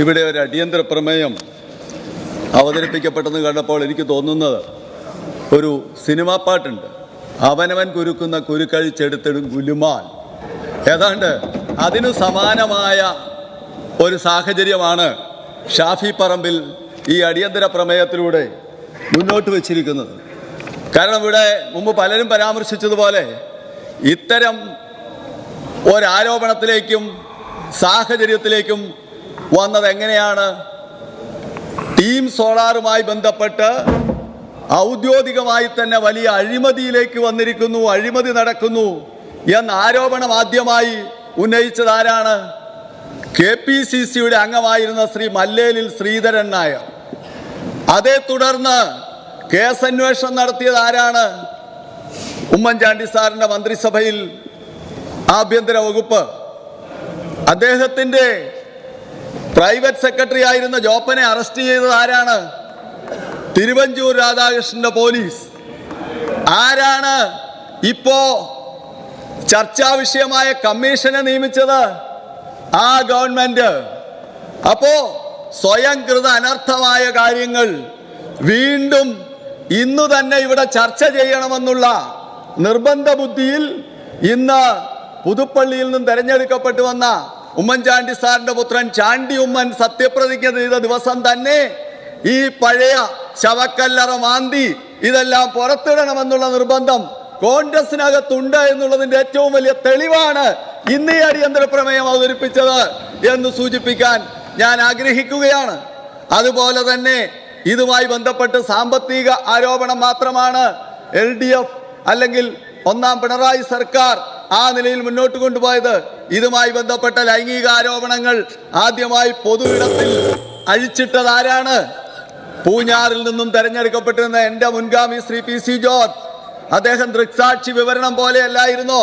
ഇവിടെ ഒരു അടിയന്തര പ്രമേയം അവതരിപ്പിക്കപ്പെട്ടെന്ന് കണ്ടപ്പോൾ എനിക്ക് തോന്നുന്നത് ഒരു സിനിമാ പാട്ടുണ്ട്. അവനവൻ കുരുക്കുന്ന കുരുക്കഴിച്ചെടുത്തിടും ഗുലുമാൽ ഏതാണ്ട് അതിനു സമാനമായ ഒരു സാഹചര്യമാണ് ഷാഫി പറമ്പിൽ ഈ അടിയന്തര പ്രമേയത്തിലൂടെ മുന്നോട്ട് വച്ചിരിക്കുന്നത്. കാരണം ഇവിടെ മുമ്പ് പലരും പരാമർശിച്ചതുപോലെ ഇത്തരം ഒരാരോപണത്തിലേക്കും സാഹചര്യത്തിലേക്കും വന്നത് എങ്ങനെയാണ്? ടീം സോളാറുമായി ബന്ധപ്പെട്ട് ഔദ്യോഗികമായി തന്നെ വലിയ അഴിമതിയിലേക്ക് വന്നിരിക്കുന്നു അഴിമതി നടക്കുന്നു എന്ന ആരോപണം ആദ്യമായി ഉന്നയിച്ചത് ആരാണ്? കെ പി സി സിയുടെ അംഗമായിരുന്ന ശ്രീ മല്ലേലിൽ ശ്രീധരൻ നായർ. അതേ തുടർന്ന് കേസന്വേഷണം നടത്തിയത് ആരാണ്? ഉമ്മൻചാണ്ടി സാറിന്റെ മന്ത്രിസഭയിൽ ആഭ്യന്തര വകുപ്പ്. അദ്ദേഹത്തിന്റെ പ്രൈവറ്റ് സെക്രട്ടറി ആയിരുന്ന ജോപ്പനെ അറസ്റ്റ് ചെയ്തത് ആരാണ്? തിരുവഞ്ചൂർ രാധാകൃഷ്ണന്റെ പോലീസ്. ആരാണ് ഇപ്പോ ചർച്ചാ വിഷയമായ കമ്മീഷനെ നിയമിച്ചത്? ആ ഗവൺമെന്റ്. അപ്പോ സ്വയം കൃത അനർത്ഥമായ കാര്യങ്ങൾ വീണ്ടും ഇന്നു തന്നെ ഇവിടെ ചർച്ച ചെയ്യണമെന്നുള്ള നിർബന്ധ ബുദ്ധിയിൽ ഇന്ന് പുതുപ്പള്ളിയിൽ നിന്നും തെരഞ്ഞെടുക്കപ്പെട്ടു വന്ന ഉമ്മൻചാണ്ടി സാറിന്റെ പുത്രൻ ചാണ്ടി ഉമ്മൻ സത്യപ്രതിജ്ഞ ചെയ്ത ദിവസം തന്നെ ഈ പഴയ ശവക്കല്ലറ മാന്തി ഇതെല്ലാം പുറത്തിടണമെന്നുള്ള നിർബന്ധം കോൺഗ്രസിനകത്തുണ്ട് എന്നുള്ളതിന്റെ ഏറ്റവും വലിയ തെളിവാണ് ഇന്ന് ഈ അടിയന്തര പ്രമേയം അവതരിപ്പിച്ചത് എന്ന് സൂചിപ്പിക്കാൻ ഞാൻ ആഗ്രഹിക്കുകയാണ്. അതുപോലെ തന്നെ ഇതുമായി ബന്ധപ്പെട്ട് സാമ്പത്തിക ആരോപണം മാത്രമാണ് എൽ അല്ലെങ്കിൽ ഒന്നാം പിണറായി സർക്കാർ ആ നിലയിൽ മുന്നോട്ട് കൊണ്ടുപോയത്. ഇതുമായി ബന്ധപ്പെട്ട ലൈംഗിക ആരോപണങ്ങൾ ആദ്യമായി പൊതുയിടത്തിൽ അഴിച്ചിട്ടത് ആരാണ്? പൂഞ്ഞാറിൽ നിന്നും തെരഞ്ഞെടുക്കപ്പെട്ടിരുന്ന എന്റെ മുൻഗാമി ശ്രീ പി സി ജോർജ് അദ്ദേഹം ദൃക്സാക്ഷി വിവരണം പോലെയല്ലായിരുന്നോ.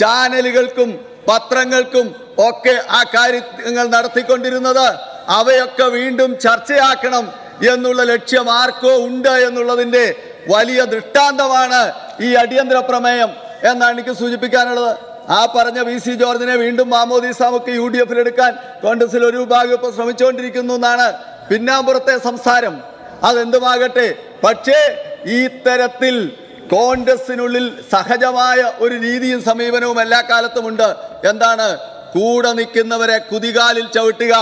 ചാനലുകൾക്കും പത്രങ്ങൾക്കും ഒക്കെ ആ കാര്യങ്ങൾ നടത്തിക്കൊണ്ടിരുന്നത്. അവയൊക്കെ വീണ്ടും ചർച്ചയാക്കണം എന്നുള്ള ലക്ഷ്യം ആർക്കോ ഉണ്ട് എന്നുള്ളതിന്റെ വലിയ ദൃഷ്ടാന്തമാണ് ഈ അടിയന്തര പ്രമേയം. എന്നാണ് എനിക്ക് സൂചിപ്പിക്കാനുള്ളത്. ആ പറഞ്ഞ വി സി ജോർജിനെ വീണ്ടും മാമോദീസ മുക്ക് യു ഡി എഫിൽ എടുക്കാൻ കോൺഗ്രസിൽ ഒരു വിഭാഗം ഇപ്പോൾ ശ്രമിച്ചുകൊണ്ടിരിക്കുന്നു എന്നാണ് പിന്നാമ്പുറത്തെ സംസാരം. അതെന്തുമാകട്ടെ? പക്ഷേ ഈ തരത്തിൽ കോൺഗ്രസിനുള്ളിൽ സഹജമായ ഒരു രീതിയും സമീപനവും എല്ലാ കാലത്തുമുണ്ട്. എന്താണ്? കൂടെ നിൽക്കുന്നവരെ കുതികാലിൽ ചവിട്ടുക.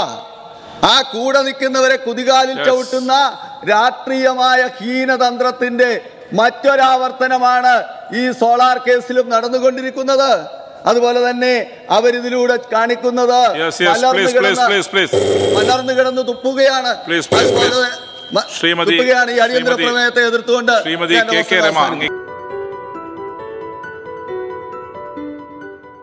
ആ കൂടെ നിൽക്കുന്നവരെ കുതികാലിൽ. ചവിട്ടുന്ന രാഷ്ട്രീയമായ ഹീനതന്ത്രത്തിന്റെ മറ്റൊരാവർത്തനമാണ് ഈ സോളാർ കേസിലും നടന്നുകൊണ്ടിരിക്കുന്നത്. അതുപോലെ തന്നെ അവരിതിലൂടെ കാണിക്കുന്നത് മലർന്നു കിടന്ന-. മലർന്നു കിടന്ന് തുപ്പുകയാണ്. ശ്രീമതി- തുപ്പുകയാണ് ഈ അടിയന്തര പ്രമേയത്തെ എതിർത്തുകൊണ്ട് Shrimati